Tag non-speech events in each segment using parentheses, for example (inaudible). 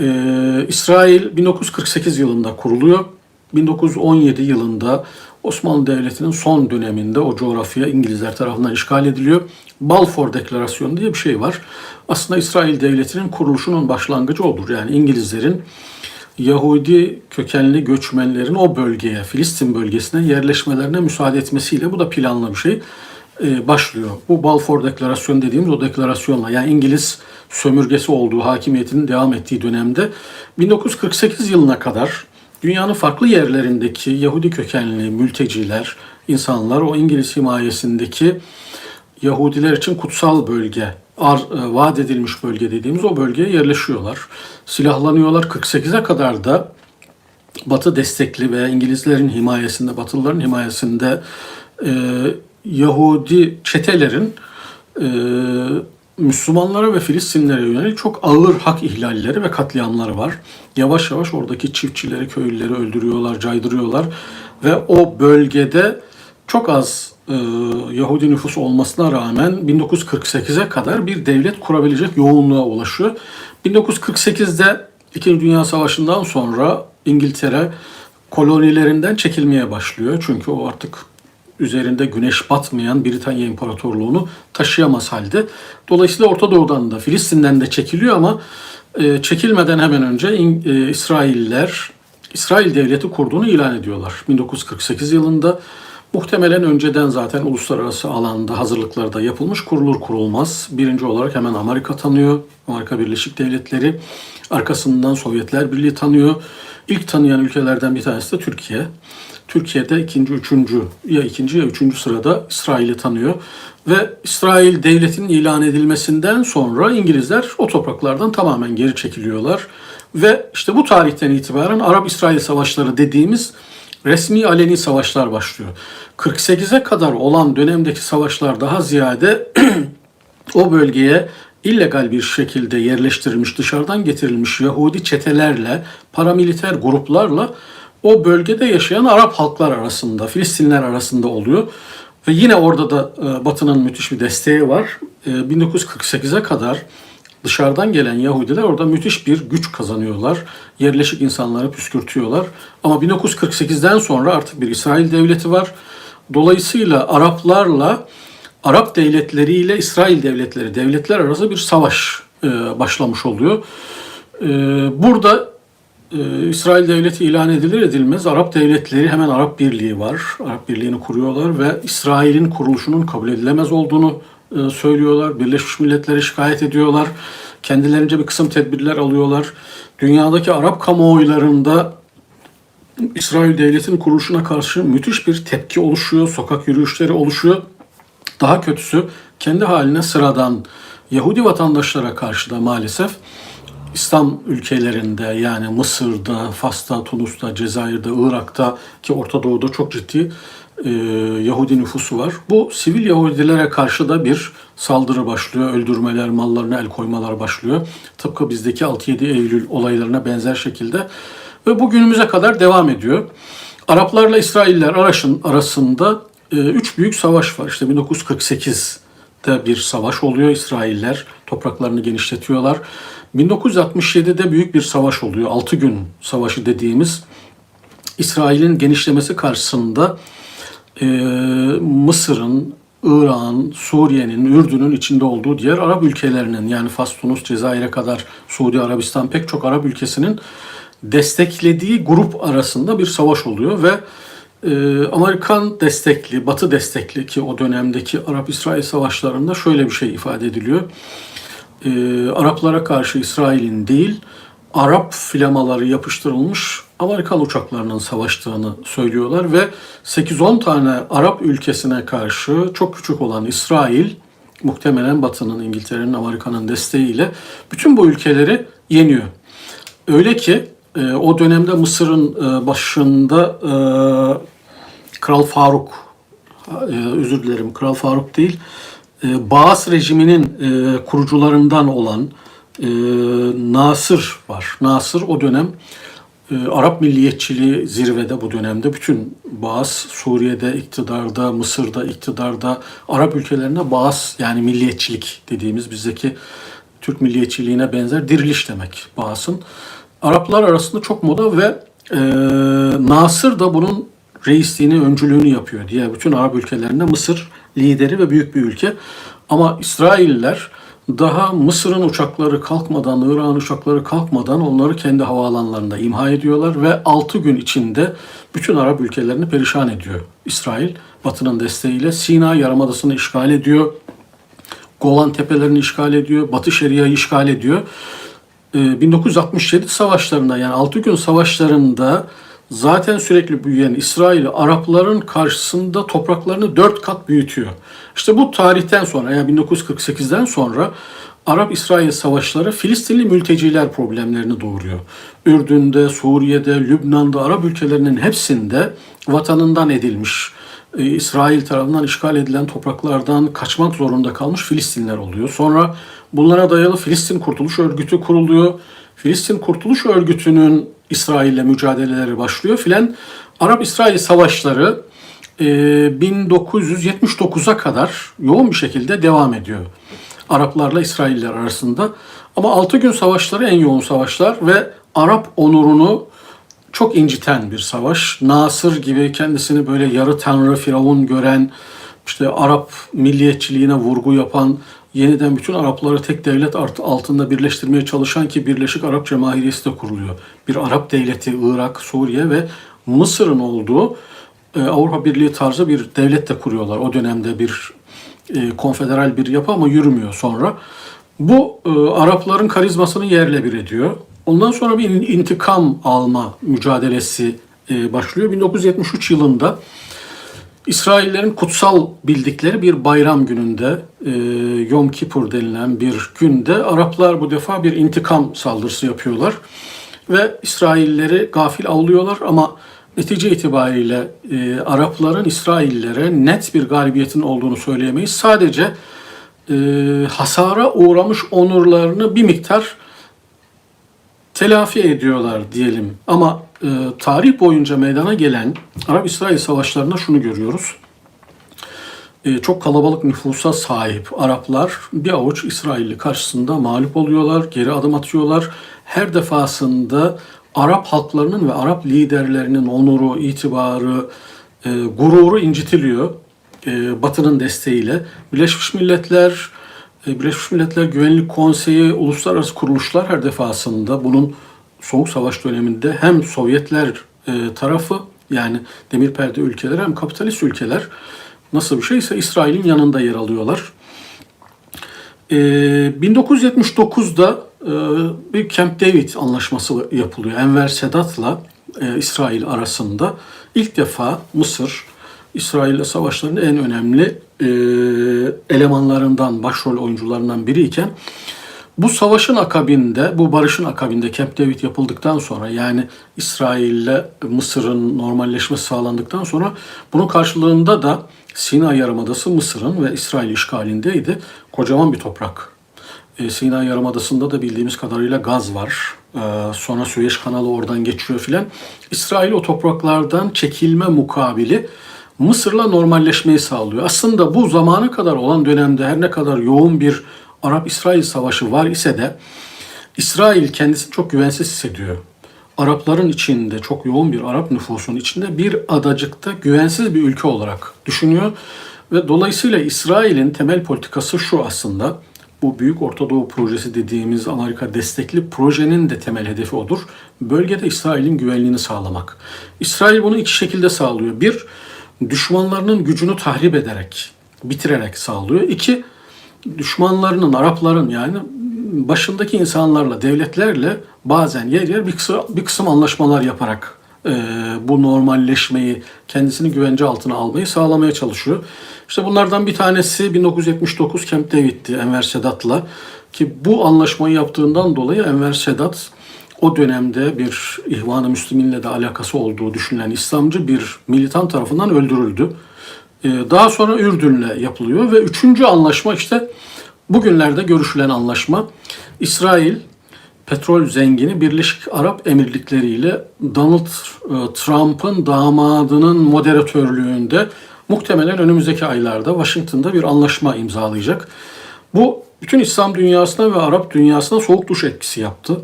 Ee, İsrail 1948 yılında kuruluyor. 1917 yılında Osmanlı Devleti'nin son döneminde o coğrafya İngilizler tarafından işgal ediliyor. Balfour Deklarasyonu diye bir şey var. Aslında İsrail Devleti'nin kuruluşunun başlangıcı odur. Yani İngilizlerin Yahudi kökenli göçmenlerin o bölgeye, Filistin bölgesine yerleşmelerine müsaade etmesiyle bu da planlı bir şey başlıyor. Bu Balfour Deklarasyonu dediğimiz o deklarasyonla yani İngiliz sömürgesi olduğu, hakimiyetinin devam ettiği dönemde 1948 yılına kadar dünyanın farklı yerlerindeki Yahudi kökenli mülteciler, insanlar o İngiliz himayesindeki Yahudiler için kutsal bölge, ar, e, vaat edilmiş bölge dediğimiz o bölgeye yerleşiyorlar. Silahlanıyorlar. 48'e kadar da Batı destekli veya İngilizlerin himayesinde, Batılıların himayesinde e, Yahudi çetelerin e, Müslümanlara ve Filistinlere yönelik çok ağır hak ihlalleri ve katliamları var. Yavaş yavaş oradaki çiftçileri, köylüleri öldürüyorlar, caydırıyorlar ve o bölgede çok az e, Yahudi nüfus olmasına rağmen 1948'e kadar bir devlet kurabilecek yoğunluğa ulaşıyor. 1948'de İkinci Dünya Savaşı'ndan sonra İngiltere kolonilerinden çekilmeye başlıyor. Çünkü o artık üzerinde güneş batmayan Britanya İmparatorluğunu taşıyamaz halde. Dolayısıyla Orta Doğu'dan da Filistin'den de çekiliyor ama e, çekilmeden hemen önce e, İsrailler İsrail devleti kurduğunu ilan ediyorlar. 1948 yılında muhtemelen önceden zaten uluslararası alanda hazırlıklar da yapılmış kurulur kurulmaz. Birinci olarak hemen Amerika tanıyor. Amerika Birleşik Devletleri. Arkasından Sovyetler Birliği tanıyor. İlk tanıyan ülkelerden bir tanesi de Türkiye. Türkiye'de ikinci, üçüncü ya ikinci ya üçüncü sırada İsrail'i tanıyor. Ve İsrail devletinin ilan edilmesinden sonra İngilizler o topraklardan tamamen geri çekiliyorlar. Ve işte bu tarihten itibaren Arap-İsrail savaşları dediğimiz resmi aleni savaşlar başlıyor. 48'e kadar olan dönemdeki savaşlar daha ziyade (clears throat) o bölgeye illegal bir şekilde yerleştirilmiş, dışarıdan getirilmiş Yahudi çetelerle, paramiliter gruplarla o bölgede yaşayan Arap halklar arasında, Filistinler arasında oluyor. Ve yine orada da e, Batı'nın müthiş bir desteği var. E, 1948'e kadar dışarıdan gelen Yahudiler orada müthiş bir güç kazanıyorlar. Yerleşik insanları püskürtüyorlar. Ama 1948'den sonra artık bir İsrail devleti var. Dolayısıyla Araplarla Arap devletleriyle İsrail devletleri, devletler arası bir savaş e, başlamış oluyor. E, burada e, İsrail devleti ilan edilir edilmez Arap devletleri hemen Arap Birliği var. Arap Birliği'ni kuruyorlar ve İsrail'in kuruluşunun kabul edilemez olduğunu e, söylüyorlar. Birleşmiş Milletler'e şikayet ediyorlar. Kendilerince bir kısım tedbirler alıyorlar. Dünyadaki Arap kamuoylarında İsrail devletinin kuruluşuna karşı müthiş bir tepki oluşuyor. Sokak yürüyüşleri oluşuyor. Daha kötüsü kendi haline sıradan Yahudi vatandaşlara karşı da maalesef İslam ülkelerinde yani Mısır'da, Fas'ta, Tunus'ta, Cezayir'de, Irak'ta ki Orta Doğu'da çok ciddi e, Yahudi nüfusu var. Bu sivil Yahudilere karşı da bir saldırı başlıyor. Öldürmeler, mallarına el koymalar başlıyor. Tıpkı bizdeki 6-7 Eylül olaylarına benzer şekilde. Ve bu günümüze kadar devam ediyor. Araplarla İsrailler arasın- arasında e, üç büyük savaş var. İşte 1948'de bir savaş oluyor. İsrailler topraklarını genişletiyorlar. 1967'de büyük bir savaş oluyor. 6 gün savaşı dediğimiz İsrail'in genişlemesi karşısında e, Mısır'ın, İran, Suriye'nin, Ürdün'ün içinde olduğu diğer Arap ülkelerinin yani Fas, Tunus, Cezayir'e kadar Suudi Arabistan pek çok Arap ülkesinin desteklediği grup arasında bir savaş oluyor ve e, Amerikan destekli, Batı destekli ki o dönemdeki Arap-İsrail savaşlarında şöyle bir şey ifade ediliyor. E, Araplara karşı İsrail'in değil, Arap flamaları yapıştırılmış Amerikan uçaklarının savaştığını söylüyorlar ve 8-10 tane Arap ülkesine karşı çok küçük olan İsrail muhtemelen Batı'nın, İngiltere'nin, Amerika'nın desteğiyle bütün bu ülkeleri yeniyor. Öyle ki e, o dönemde Mısır'ın e, başında e, Kral Faruk, e, özür dilerim Kral Faruk değil, e, Baas rejiminin e, kurucularından olan e, Nasır var. Nasır o dönem e, Arap milliyetçiliği zirvede bu dönemde. Bütün Baas Suriye'de iktidarda, Mısır'da iktidarda, Arap ülkelerinde Baas yani milliyetçilik dediğimiz bizdeki Türk milliyetçiliğine benzer diriliş demek Bağsın. Araplar arasında çok moda ve e, Nasır da bunun reisliğini, öncülüğünü yapıyor. Diğer bütün Arap ülkelerinde Mısır lideri ve büyük bir ülke. Ama İsrailler daha Mısır'ın uçakları kalkmadan, İran'ın uçakları kalkmadan onları kendi havaalanlarında imha ediyorlar ve 6 gün içinde bütün Arap ülkelerini perişan ediyor İsrail. Batı'nın desteğiyle Sina Yarımadası'nı işgal ediyor. Golan Tepelerini işgal ediyor. Batı Şeria'yı işgal ediyor. Ee, 1967 savaşlarında yani 6 gün savaşlarında zaten sürekli büyüyen İsrail Arapların karşısında topraklarını 4 kat büyütüyor. İşte bu tarihten sonra yani 1948'den sonra Arap-İsrail savaşları Filistinli mülteciler problemlerini doğuruyor. Ürdün'de, Suriye'de, Lübnan'da, Arap ülkelerinin hepsinde vatanından edilmiş, e, İsrail tarafından işgal edilen topraklardan kaçmak zorunda kalmış Filistinler oluyor. Sonra bunlara dayalı Filistin Kurtuluş Örgütü kuruluyor. Filistin Kurtuluş Örgütü'nün İsrail'le mücadeleleri başlıyor filan. Arap-İsrail savaşları e, 1979'a kadar yoğun bir şekilde devam ediyor. Araplarla İsrailler arasında. Ama 6 gün savaşları en yoğun savaşlar ve Arap onurunu çok inciten bir savaş. Nasır gibi kendisini böyle yarı tanrı firavun gören, işte Arap milliyetçiliğine vurgu yapan, yeniden bütün Arapları tek devlet altında birleştirmeye çalışan ki Birleşik Arap Cemahiriyesi de kuruluyor. Bir Arap devleti Irak, Suriye ve Mısır'ın olduğu e, Avrupa Birliği tarzı bir devlet de kuruyorlar. O dönemde bir e, konfederal bir yapı ama yürümüyor sonra. Bu e, Arapların karizmasını yerle bir ediyor. Ondan sonra bir intikam alma mücadelesi e, başlıyor. 1973 yılında İsraillerin kutsal bildikleri bir bayram gününde, e, Yom Kippur denilen bir günde Araplar bu defa bir intikam saldırısı yapıyorlar. Ve İsrailleri gafil avlıyorlar ama netice itibariyle e, Arapların İsraillere net bir galibiyetin olduğunu söyleyemeyiz. Sadece e, hasara uğramış onurlarını bir miktar telafi ediyorlar diyelim. Ama e, tarih boyunca meydana gelen Arap-İsrail savaşlarında şunu görüyoruz. E, çok kalabalık nüfusa sahip Araplar bir avuç İsrailli karşısında mağlup oluyorlar, geri adım atıyorlar. Her defasında Arap halklarının ve Arap liderlerinin onuru, itibarı, e, gururu incitiliyor. E, Batı'nın desteğiyle. Birleşmiş Milletler, Birleşmiş Milletler Güvenlik Konseyi, uluslararası kuruluşlar her defasında bunun Soğuk Savaş döneminde hem Sovyetler e, tarafı yani demir perde ülkeler hem kapitalist ülkeler nasıl bir şeyse İsrail'in yanında yer alıyorlar. 1979'da bir Camp David anlaşması yapılıyor. Enver Sedat'la İsrail arasında. ilk defa Mısır, İsrail'le savaşların en önemli elemanlarından, başrol oyuncularından biriyken bu savaşın akabinde, bu barışın akabinde Camp David yapıldıktan sonra yani İsrail'le Mısır'ın normalleşmesi sağlandıktan sonra bunun karşılığında da Sina Yarımadası Mısır'ın ve İsrail işgalindeydi. Kocaman bir toprak. E, Sina Yarımadası'nda da bildiğimiz kadarıyla gaz var. E, sonra Süveyş kanalı oradan geçiyor filan. İsrail o topraklardan çekilme mukabili Mısır'la normalleşmeyi sağlıyor. Aslında bu zamana kadar olan dönemde her ne kadar yoğun bir Arap-İsrail savaşı var ise de İsrail kendisini çok güvensiz hissediyor. Arapların içinde, çok yoğun bir Arap nüfusunun içinde bir adacıkta güvensiz bir ülke olarak düşünüyor. Ve dolayısıyla İsrail'in temel politikası şu aslında. Bu Büyük Orta Doğu Projesi dediğimiz Amerika destekli projenin de temel hedefi odur. Bölgede İsrail'in güvenliğini sağlamak. İsrail bunu iki şekilde sağlıyor. Bir, düşmanlarının gücünü tahrip ederek, bitirerek sağlıyor. İki, düşmanlarının, Arapların yani başındaki insanlarla, devletlerle bazen yer yer bir kısım, bir kısım anlaşmalar yaparak e, bu normalleşmeyi, kendisini güvence altına almayı sağlamaya çalışıyor. İşte bunlardan bir tanesi 1979 Camp David'ti Enver Sedat'la ki bu anlaşmayı yaptığından dolayı Enver Sedat o dönemde bir İhvan-ı Müslüminle de alakası olduğu düşünülen İslamcı bir militan tarafından öldürüldü. Ee, daha sonra Ürdün'le yapılıyor ve üçüncü anlaşma işte bugünlerde görüşülen anlaşma. İsrail petrol zengini Birleşik Arap Emirlikleri ile Donald e, Trump'ın damadının moderatörlüğünde muhtemelen önümüzdeki aylarda Washington'da bir anlaşma imzalayacak. Bu bütün İslam dünyasına ve Arap dünyasına soğuk duş etkisi yaptı.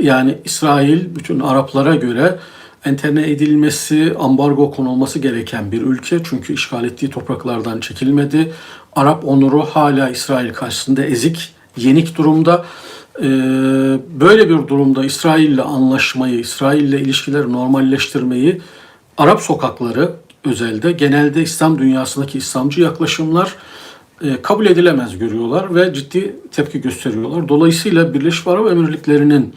Yani İsrail bütün Araplara göre enterne edilmesi, ambargo konulması gereken bir ülke. Çünkü işgal ettiği topraklardan çekilmedi. Arap onuru hala İsrail karşısında ezik, yenik durumda. Ee, böyle bir durumda İsrail'le anlaşmayı, İsrail'le ilişkileri normalleştirmeyi Arap sokakları özelde genelde İslam dünyasındaki İslamcı yaklaşımlar kabul edilemez görüyorlar ve ciddi tepki gösteriyorlar. Dolayısıyla Birleşik Arap Emirlikleri'nin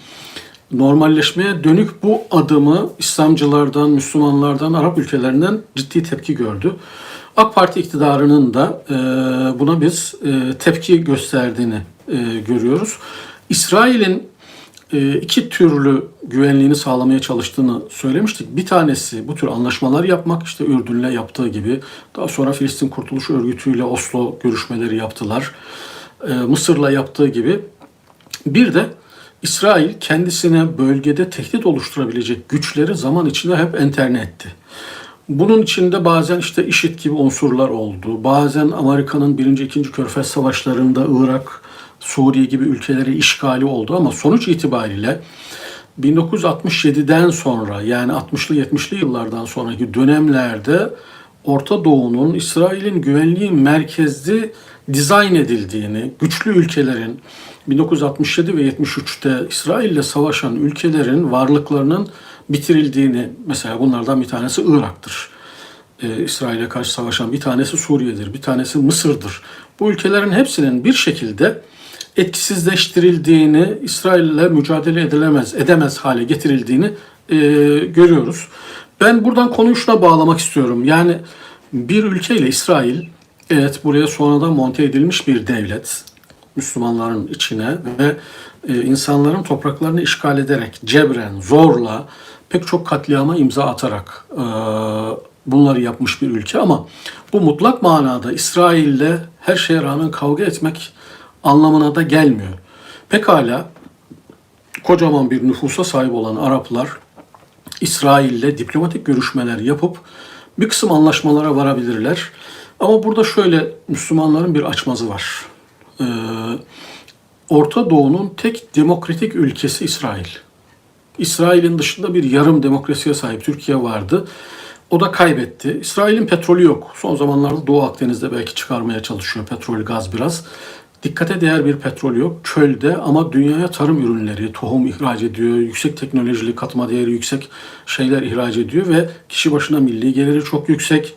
normalleşmeye dönük bu adımı İslamcılardan, Müslümanlardan, Arap ülkelerinden ciddi tepki gördü. AK Parti iktidarının da e, buna biz e, tepki gösterdiğini e, görüyoruz. İsrail'in e, iki türlü güvenliğini sağlamaya çalıştığını söylemiştik. Bir tanesi bu tür anlaşmalar yapmak, işte Ürdün'le yaptığı gibi. Daha sonra Filistin Kurtuluş Örgütü ile Oslo görüşmeleri yaptılar. E, Mısır'la yaptığı gibi. Bir de İsrail kendisine bölgede tehdit oluşturabilecek güçleri zaman içinde hep enterne etti. Bunun içinde bazen işte IŞİD gibi unsurlar oldu. Bazen Amerika'nın birinci, ikinci Körfez savaşlarında Irak, Suriye gibi ülkeleri işgali oldu ama sonuç itibariyle 1967'den sonra yani 60'lı 70'li yıllardan sonraki dönemlerde Orta Doğu'nun İsrail'in güvenliği merkezli dizayn edildiğini, güçlü ülkelerin 1967 ve 73'te İsrail ile savaşan ülkelerin varlıklarının bitirildiğini mesela bunlardan bir tanesi Irak'tır. Ee, İsrail'e karşı savaşan bir tanesi Suriye'dir, bir tanesi Mısır'dır. Bu ülkelerin hepsinin bir şekilde etkisizleştirildiğini, İsrail ile mücadele edilemez, edemez hale getirildiğini e, görüyoruz. Ben buradan konuyu şuna bağlamak istiyorum. Yani bir ülkeyle İsrail, evet buraya sonradan monte edilmiş bir devlet, Müslümanların içine ve e, insanların topraklarını işgal ederek, cebren, zorla, pek çok katliama imza atarak e, bunları yapmış bir ülke ama bu mutlak manada İsrail'le her şeye rağmen kavga etmek anlamına da gelmiyor. Pekala kocaman bir nüfusa sahip olan Araplar İsrail'le diplomatik görüşmeler yapıp bir kısım anlaşmalara varabilirler. Ama burada şöyle Müslümanların bir açmazı var. Ee, Orta Doğu'nun tek demokratik ülkesi İsrail. İsrail'in dışında bir yarım demokrasiye sahip Türkiye vardı. O da kaybetti. İsrail'in petrolü yok. Son zamanlarda Doğu Akdeniz'de belki çıkarmaya çalışıyor petrol, gaz biraz. Dikkate değer bir petrol yok. Çölde ama dünyaya tarım ürünleri, tohum ihraç ediyor. Yüksek teknolojili, katma değeri yüksek şeyler ihraç ediyor ve kişi başına milli geliri çok yüksek.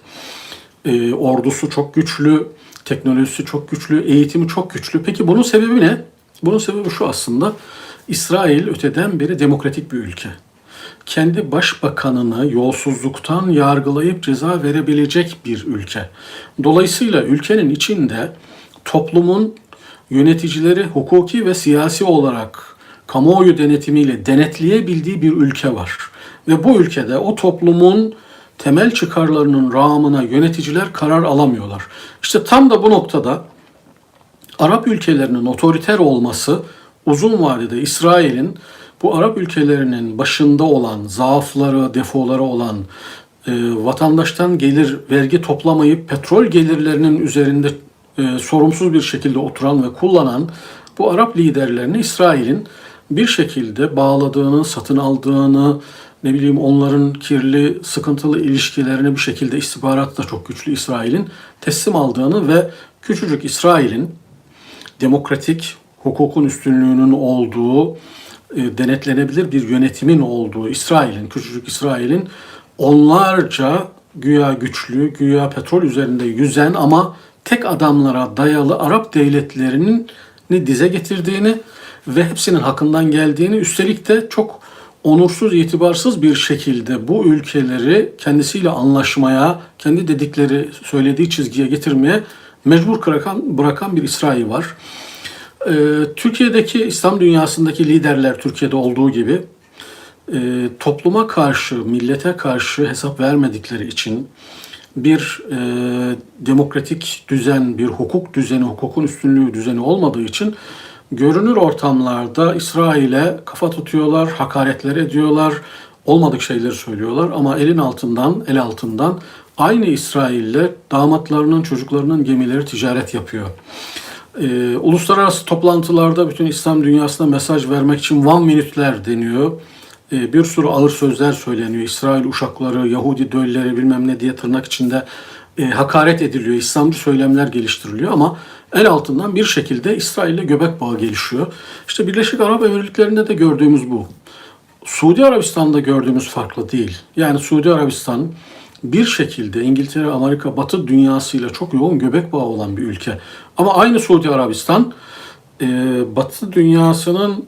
E, ordusu çok güçlü, teknolojisi çok güçlü, eğitimi çok güçlü. Peki bunun sebebi ne? Bunun sebebi şu aslında. İsrail öteden beri demokratik bir ülke. Kendi başbakanını yolsuzluktan yargılayıp ceza verebilecek bir ülke. Dolayısıyla ülkenin içinde toplumun yöneticileri hukuki ve siyasi olarak kamuoyu denetimiyle denetleyebildiği bir ülke var. Ve bu ülkede o toplumun temel çıkarlarının rağmına yöneticiler karar alamıyorlar. İşte tam da bu noktada Arap ülkelerinin otoriter olması uzun vadede İsrail'in bu Arap ülkelerinin başında olan, zaafları, defoları olan, e, vatandaştan gelir vergi toplamayıp petrol gelirlerinin üzerinde e, sorumsuz bir şekilde oturan ve kullanan bu Arap liderlerini İsrail'in bir şekilde bağladığını, satın aldığını, ne bileyim onların kirli, sıkıntılı ilişkilerini bir şekilde istihbarat da çok güçlü İsrail'in teslim aldığını ve küçücük İsrail'in demokratik hukukun üstünlüğünün olduğu, e, denetlenebilir bir yönetimin olduğu İsrail'in, küçücük İsrail'in onlarca güya güçlü, güya petrol üzerinde yüzen ama tek adamlara dayalı Arap devletlerinin dize getirdiğini ve hepsinin hakkından geldiğini üstelik de çok onursuz, itibarsız bir şekilde bu ülkeleri kendisiyle anlaşmaya, kendi dedikleri, söylediği çizgiye getirmeye mecbur bırakan, bırakan bir İsrail var. Ee, Türkiye'deki İslam dünyasındaki liderler Türkiye'de olduğu gibi e, topluma karşı, millete karşı hesap vermedikleri için bir e, demokratik düzen, bir hukuk düzeni, hukukun üstünlüğü düzeni olmadığı için görünür ortamlarda İsrail'e kafa tutuyorlar, hakaretler ediyorlar, olmadık şeyleri söylüyorlar ama elin altından, el altından aynı İsrail'le damatlarının, çocuklarının gemileri ticaret yapıyor. Ee, uluslararası toplantılarda bütün İslam dünyasına mesaj vermek için one minute'ler deniyor. Ee, bir sürü ağır sözler söyleniyor. İsrail uşakları, Yahudi dölleri bilmem ne diye tırnak içinde e, hakaret ediliyor. İslamcı söylemler geliştiriliyor ama el altından bir şekilde İsrail ile göbek bağı gelişiyor. İşte Birleşik Arap Emirlikleri'nde de gördüğümüz bu. Suudi Arabistan'da gördüğümüz farklı değil. Yani Suudi Arabistan bir şekilde İngiltere, Amerika, Batı dünyasıyla çok yoğun göbek bağı olan bir ülke. Ama aynı Suudi Arabistan e, Batı dünyasının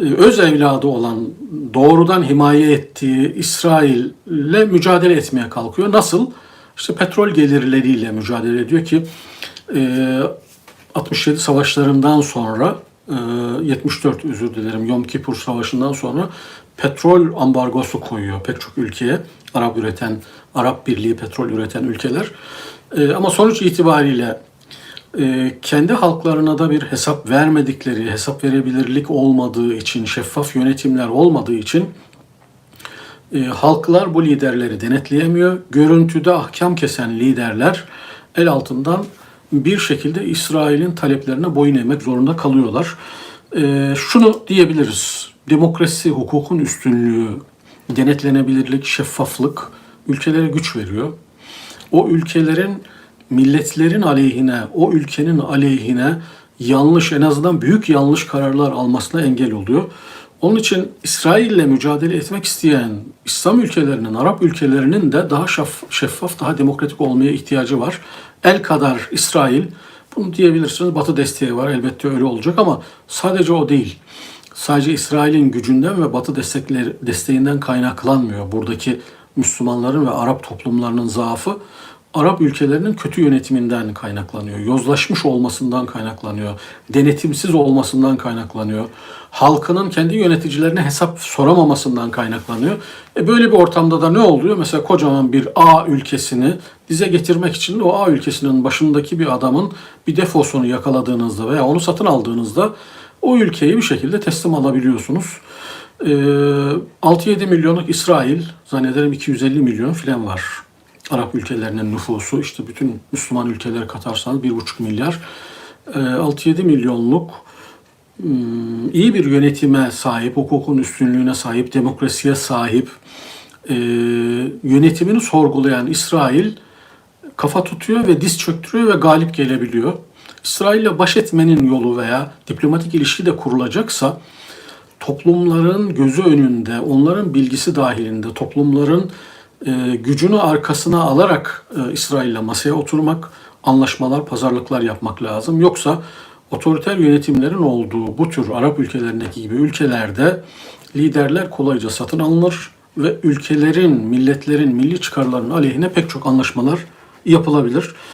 e, öz evladı olan doğrudan himaye ettiği İsrail'le mücadele etmeye kalkıyor. Nasıl? İşte petrol gelirleriyle mücadele ediyor ki e, 67 savaşlarından sonra e, 74 özür dilerim Yom Kippur Savaşı'ndan sonra petrol ambargosu koyuyor pek çok ülkeye. Arap üreten, Arap Birliği petrol üreten ülkeler. E, ama sonuç itibariyle e, kendi halklarına da bir hesap vermedikleri, hesap verebilirlik olmadığı için, şeffaf yönetimler olmadığı için e, halklar bu liderleri denetleyemiyor. Görüntüde ahkam kesen liderler el altından bir şekilde İsrail'in taleplerine boyun eğmek zorunda kalıyorlar. E, şunu diyebiliriz. Demokrasi, hukukun üstünlüğü, denetlenebilirlik, şeffaflık ülkelere güç veriyor. O ülkelerin milletlerin aleyhine, o ülkenin aleyhine yanlış, en azından büyük yanlış kararlar almasına engel oluyor. Onun için İsrail'le mücadele etmek isteyen İslam ülkelerinin, Arap ülkelerinin de daha şeffaf, daha demokratik olmaya ihtiyacı var. El kadar İsrail, bunu diyebilirsiniz Batı desteği var elbette öyle olacak ama sadece o değil. Sadece İsrail'in gücünden ve Batı destekleri, desteğinden kaynaklanmıyor. Buradaki Müslümanların ve Arap toplumlarının zaafı Arap ülkelerinin kötü yönetiminden kaynaklanıyor. Yozlaşmış olmasından kaynaklanıyor. Denetimsiz olmasından kaynaklanıyor. Halkının kendi yöneticilerine hesap soramamasından kaynaklanıyor. E böyle bir ortamda da ne oluyor? Mesela kocaman bir A ülkesini dize getirmek için de o A ülkesinin başındaki bir adamın bir defosunu yakaladığınızda veya onu satın aldığınızda o ülkeyi bir şekilde teslim alabiliyorsunuz. Ee, 6-7 milyonluk İsrail zannederim 250 milyon filan var. Arap ülkelerinin nüfusu işte bütün Müslüman ülkeleri katarsanız 1,5 milyar. Ee, 6-7 milyonluk hmm, iyi bir yönetime sahip, hukukun üstünlüğüne sahip, demokrasiye sahip, e, yönetimini sorgulayan İsrail kafa tutuyor ve diz çöktürüyor ve galip gelebiliyor. İsrail'le baş etmenin yolu veya diplomatik ilişki de kurulacaksa toplumların gözü önünde, onların bilgisi dahilinde, toplumların e, gücünü arkasına alarak e, İsrail'le masaya oturmak, anlaşmalar, pazarlıklar yapmak lazım. Yoksa otoriter yönetimlerin olduğu bu tür Arap ülkelerindeki gibi ülkelerde liderler kolayca satın alınır ve ülkelerin, milletlerin, milli çıkarlarının aleyhine pek çok anlaşmalar yapılabilir.